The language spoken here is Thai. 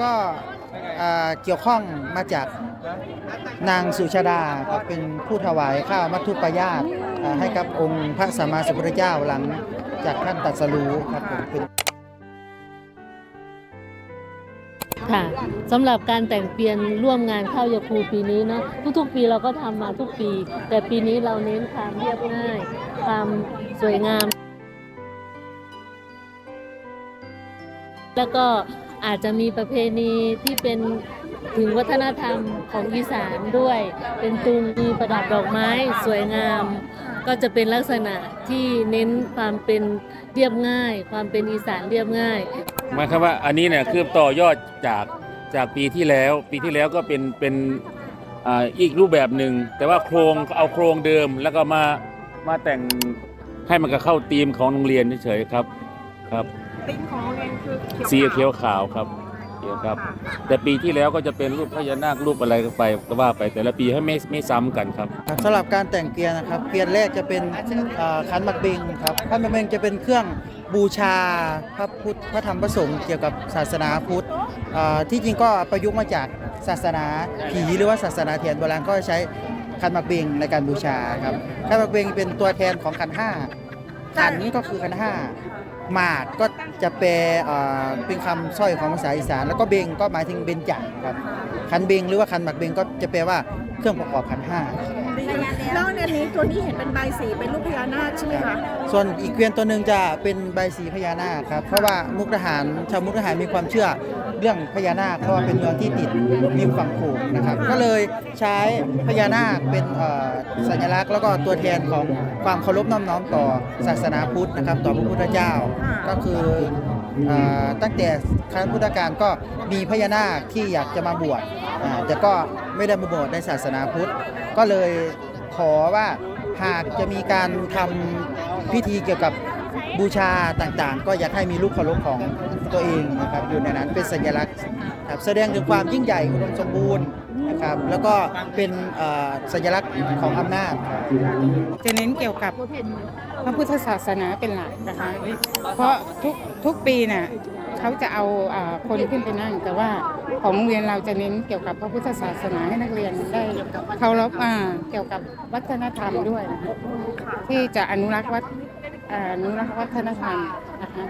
ก็เกี่ยวข้องมาจากนางสุชาดาครับเป็นผู้ถวายข้าวมัทุปายาตให้กับองค์พระสัมมาสัมพุทธเจ้าหลังจากท่านตรัสรู้ครับผมเป็นค่ะสำหรับการแต่งเปลี่ยนร่วมงานข้าวยาคูปีนี้เนาะทุกๆ ปีเราก็ทำมาทุกปี แต่ปีนี้เราเน้นความเรียบง่าย ความสวยงาม แล้วก็ อาจจะมีประเพณีที่เป็นถึงวัฒนธรรมของอีสานด้วย เป็นตุงมีประดับดอกไม้สวยงาม ก็จะเป็นลักษณะที่เน้นความเป็นเรียบง่าย ความเป็นอีสานเรียบง่ายหมายความว่าอันนี้เนี่ยคือต่อยอดจากจากปีที่แล้ว ปีที่แล้วก็เป็นเป็นอาอีกรูปแบบหนึ่งแต่ว่าโครงเอาโครงเดิมแล้วก็มามาแต่งให้มันก็เข้าธีมของโรงเรียนเฉยๆครับครับ ติ้งของโรงเรียนคือสีเขียวขาวครับเขียวครับ แต่ปีที่แล้วก็จะเป็นรูปพญานาครูปอะไรก็ไปก็ว่าไปแต่ละปีให้ไม่ไม่ซ้ำกันครับ ครับสำหรับการแต่งเกวียนนะครับ เกวียนแรกจะเป็นเอ่อขันหมักเบงครับขันหมักเบงจะเป็นเครื่องบูชาพระพุทธพระธรรมพระสงฆ์เกี่ยวกับศาสนาพุทธเอ่อที่จริงก็ประยุกต์มาจากศาสนาผีหรือว่าศาสนาเทียนโบราณก็ใช้ขันหมักเบงในการบูชาครับขันหมักเบงเป็นตัวแทนของขันห้าขันก็คือขันห้าห มาดก็จะแปลเอ่อเป็นคำสร้อยของภาษาอีสาน แล้วก็เบงก็หมายถึงเบญจครับ ขันเบงหรือว่าขันหมักเบงก็จะแปลว่าเครื่องประกอบขันห้า แล้วในนี้ตัวนี้เห็นเป็นใบสีเป็นรูปพญานาคใช่ไหมคะส่วนอีกเกวียนตัวหนึ่งจะเป็นใบสีพญานาคครับ เพราะว่ามุกดาหารชาวมุกดาหารมีความเชื่อเรื่องพญานาคเพราะว่าเป็นเมืองที่ติดริมฝั่งโขงนะครับ ก็เลยใช้พญานาคเป็นเอ่อสัญลักษณ์ แล้วก็ตัวแทนของความเคารพน้อมน้อมต่อศาสนาพุทธนะครับ ต่อพระพุทธเจ้าก็คือเอ่อ ตั้งแต่ครั้งพุทธกาลก็มีพญานาคที่อยากจะมาบวชแต่ก็ไม่ได้มาบวชในศาสนาพุทธ ก็เลยขอว่าหากจะมีการทำพิธีเกี่ยวกับบูชาต่างๆ ก็อยากให้มีรูปเคารพของตัวเองนะครับอยู่ในนั้นเป็นสัญลักษณ์ครับแสดงถึงความยิ่งใหญ่อุดมสมบูรณ์ นะครับแล้วก็เป็นสัญลักษณ์ของอำนาจ จะเน้นเกี่ยวกับพระพุทธศาสนาเป็นหลักนะคะ เพราะทุกทุกปีน่ะเขาจะเอาคนขึ้นไปนั่ง แต่ว่าของโรงเรียนเราจะเน้นเกี่ยวกับพระพุทธศาสนาให้นักเรียนได้เคารพอ่าเกี่ยวกับวัฒนธรรมด้วย ที่จะอนุรักษ์วัฒอนุรักษ์วัฒนธรรมนะคะ